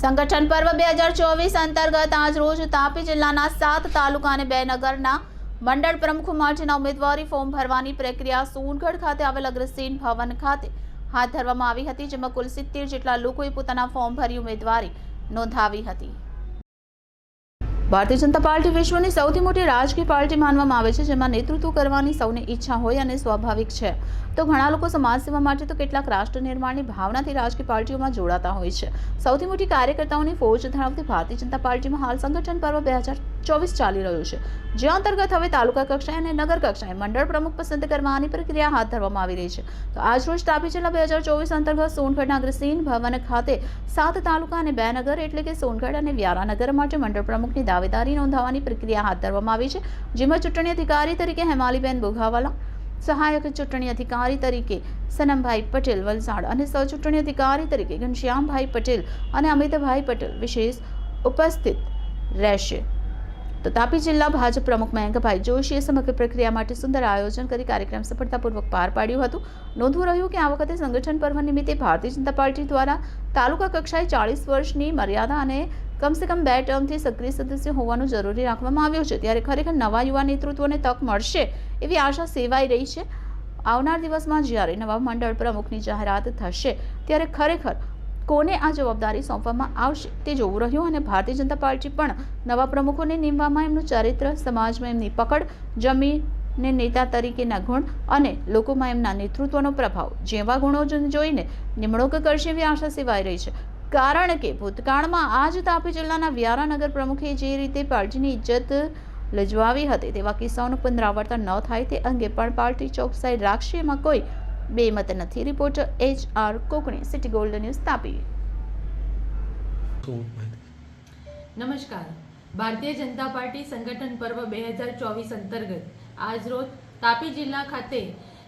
સંગઠન પર્વ બે હજાર ચોવીસ અંતર્ગત આજ રોજ તાપી જિલ્લાના સાત તાલુકા અને બે નગરના મંડળ પ્રમુખો માટેના ઉમેદવારી ફોર્મ ભરવાની પ્રક્રિયા સોનગઢ ખાતે આવેલ અગ્રસેન ભવન ખાતે હાથ ધરવામાં આવી હતી, જેમાં કુલ સિત્તેર જેટલા લોકોએ પોતાના ફોર્મ ભરી ઉમેદવારી નોંધાવી હતી. ભારતીય જનતા પાર્ટી વિશ્વની સૌથી મોટી રાજકીય પાર્ટી માનવામાં આવે છે, જેમાં નેતૃત્વ કરવાની સૌને ઈચ્છા હોય અને સ્વાભાવિક છે. તો ઘણા લોકો સમાજ સેવા માટે તો કેટલાક રાષ્ટ્ર નિર્માણની ભાવનાથી રાજકીય પાર્ટીઓમાં જોડાતા હોય છે. સૌથી મોટી કાર્યકર્તાઓની ફોજ ધરાવતી ભારતીય જનતા પાર્ટીમાં હાલ સંગઠન પર્વ બે હજાર ચોવીસ ચાલી રહ્યું છે. જે અંતર્ગત હવે તાલુકા કક્ષાએ અને નગર કક્ષાએ મંડળ પ્રમુખ પસંદ કરવાની પ્રક્રિયા હાથ ધરવામાં આવી રહી છે. તો આજ રોજ તાપી જિલ્લા બે હજાર ચોવીસ અંતર્ગત સોનગઢના અગ્રસેન ભવન ખાતે સાત તાલુકા અને બે નગર એટલે કે સોનગઢ અને વ્યારાનગર માટે મંડળ પ્રમુખની દાવેદારી નોંધાવવાની પ્રક્રિયા હાથ ધરવામાં આવી છે. જેમાં ચૂંટણી અધિકારી તરીકે હેમાલીબેન બોઘાવાલા, સહાયક ચૂંટણી અધિકારી તરીકે સનમભાઈ પટેલ વલસાડ અને સહ ચૂંટણી અધિકારી તરીકે ઘનશ્યામભાઈ પટેલ અને અમિતભાઈ પટેલ વિશેષ ઉપસ્થિત રહેશે. તો તાપી જિલ્લા ભાજપ પ્રમુખ મયંકભાઈ જોશીએ સમગ્ર પ્રક્રિયા માટે સુંદર આયોજન કરી કાર્યક્રમ સફળતાપૂર્વક પાર પાડ્યું હતું. નોંધવું રહ્યું કે આ વખતે સંગઠન પર્વ નિમિત્તે ભારતીય જનતા પાર્ટી દ્વારા તાલુકા કક્ષાએ ચાળીસ વર્ષની મર્યાદા અને કમસે કમ બે ટર્મથી સક્રિય સદસ્ય હોવાનું જરૂરી રાખવામાં આવ્યું છે. ત્યારે ખરેખર નવા યુવા નેતૃત્વને તક મળશે એવી આશા સેવાઈ રહી છે. આવનાર દિવસમાં જ્યારે નવા મંડળ પ્રમુખની જાહેરાત થશે, ત્યારે ખરેખર કોને આ જવાબદારી સોંપવામાં આવશે તે જોવું રહ્યું અને ભારતીય જનતા પાર્ટી પણ નવા પ્રમુખોને નીમવામાં એમનું ચારિત્ર, સમાજમાં એમની પકડ જમીને નેતા તરીકેના ગુણ અને લોકોમાં એમના નેતૃત્વનો પ્રભાવ જેવા ગુણો જોઈને નિમણૂક કરશે એવી આશા સેવાઈ રહી છે. કારણ કે ભૂતકાળમાં આ જ તાપી જિલ્લાના વ્યારાનગર પ્રમુખે જે રીતે પાર્ટીની ઇજ્જત લજવાવી હતી તેવા કિસ્સાઓનું પુનરાવર્તન ન થાય તે અંગે પણ પાર્ટી ચોકસાઈ રાખશે એમાં કોઈ બેમત નથી reporter H R Kokani City Gold News Tapi. નમસ્કાર. ભારતીય જનતા પાર્ટી સંગઠન પર્વ બે હજાર ચોવીસ અંતર્ગત આજરોજ તાપી જિલ્લા ખાતે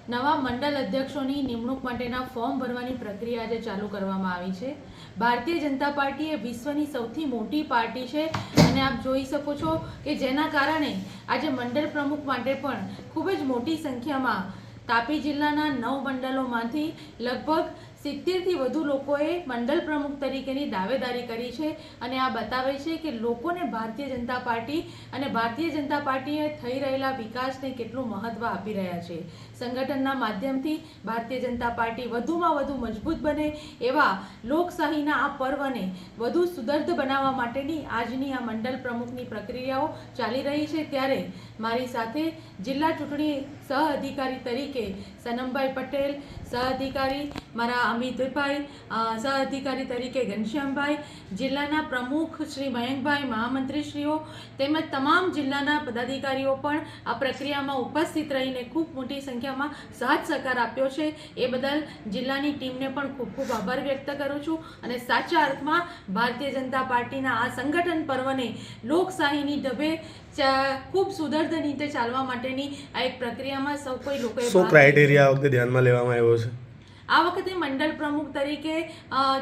નવા મંડળ અધ્યક્ષોની નિમણૂક માટેના ફોર્મ ભરવાની પ્રક્રિયા આજે ચાલુ કરવામાં આવી છે. ભારતીય જનતા પાર્ટી એ વિશ્વની સૌથી મોટી પાર્ટી છે અને આપ જોઈ શકો છો કે જેના કારણે આજે મંડળ પ્રમુખ માટે પણ ખૂબ જ મોટી સંખ્યામાં તાપી જિલ્લાના નવ મંડળોમાંથી લગભગ સિત્તેરથી વધુ લોકોએ મંડળ પ્રમુખ તરીકેની દાવેદારી કરી છે અને આ બતાવે છે કે લોકોને ભારતીય જનતા પાર્ટી અને ભારતીય જનતા પાર્ટીએ થઈ રહેલા વિકાસને કેટલું મહત્ત્વ આપી રહ્યા છે. સંગઠનના માધ્યમથી ભારતીય જનતા પાર્ટી વધુમાં વધુ મજબૂત બને એવા લોકશાહીના આ પર્વને વધુ સુદર્ધ બનાવવા માટેની આજની આ મંડળ પ્રમુખની પ્રક્રિયાઓ ચાલી રહી છે. ત્યારે મારી સાથે જિલ્લા ચૂંટણી સહ અધિકારી તરીકે સનમભાઈ પટેલ, સહ અધિકારી મારા અમિતભાઈ સહઅધિકારી સહ અધિકારી તરીકે ઘનશ્યામભાઈ જિલ્લાના પ્રમુખ શ્રી મયંકભાઈ મહામંત્રીશ્રીઓ તેમજ તમામ જિલ્લાના પદાધિકારીઓ પણ આ પ્રક્રિયામાં ઉપસ્થિત રહીને ખૂબ મોટી સંખ્યામાં સાથ સહકાર આપ્યો છે. એ બદલ જિલ્લાની ટીમને પણ ખૂબ ખૂબ આભાર વ્યક્ત કરું છું અને સાચા અર્થમાં ભારતીય જનતા પાર્ટીના આ સંગઠન પર્વને લોકશાહીની ઢબે ચા- ખૂબ સુદર્ધ રીતે ચાલવા માટેની આ એક પ્રક્રિયામાં સૌ કોઈ લોકોએ શું ક્રાઇટેરિયા વખતે ધ્યાનમાં લેવામાં આવ્યો છે. આ વખતે મંડળ પ્રમુખ તરીકે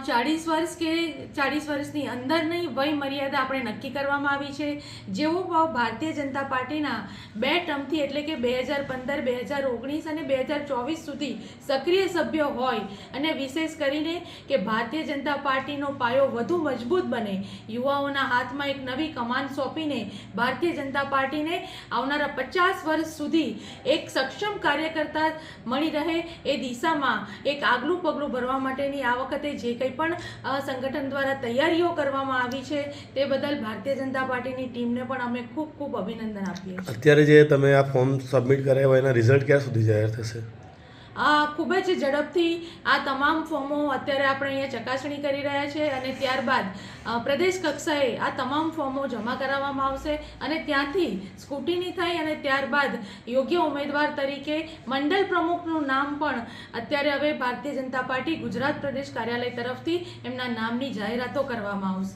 ચાળીસ વર્ષ કે ચાળીસ વર્ષની અંદરની વય મર્યાદા આપણે નક્કી કરવામાં આવી છે. જેવો ભાવ ભારતીય જનતા પાર્ટીના બે ટર્મથી એટલે કે બે હજાર પંદર, બે હજાર ઓગણીસ અને બે હજાર ચોવીસ સુધી સક્રિય સભ્યો હોય અને વિશેષ કરીને કે ભારતીય જનતા પાર્ટીનો પાયો વધુ મજબૂત બને, યુવાઓના હાથમાં એક નવી કમાન સોંપીને ભારતીય જનતા પાર્ટીને આવનારા પચાસ વર્ષ સુધી એક સક્ષમ કાર્યકર્તા મળી રહે એ દિશામાં એક આગલું પગલું ભરવા માટેની આ વખતે જે કંઈ પણ સંગઠન દ્વારા તૈયારીઓ કરવામાં આવી છે તે બદલ ભારતીય જનતા પાર્ટીની ટીમને પણ અમે ખૂબ ખૂબ અભિનંદન આપીએ અત્યારે જે તમે આ ફોર્મ સબમિટ કર્યા હોય એના રિઝલ્ટ ક્યાં સુધી જાહેર થશે? ખૂબ જ ઝડપથી આ તમામ ફોર્મો અત્યારે આપણે અહીંયા ચકાસણી કરી રહ્યા છે અને ત્યારબાદ પ્રદેશ કક્ષાએ આ તમામ ફોર્મો જમા કરાવવામાં આવશે અને ત્યાંથી સ્કૂટીની થઈ અને ત્યારબાદ યોગ્ય ઉમેદવાર તરીકે મંડળ પ્રમુખનું નામ પણ અત્યારે હવે ભારતીય જનતા પાર્ટી ગુજરાત પ્રદેશ કાર્યાલય તરફથી એમના નામની જાહેરાતો કરવામાં આવશે.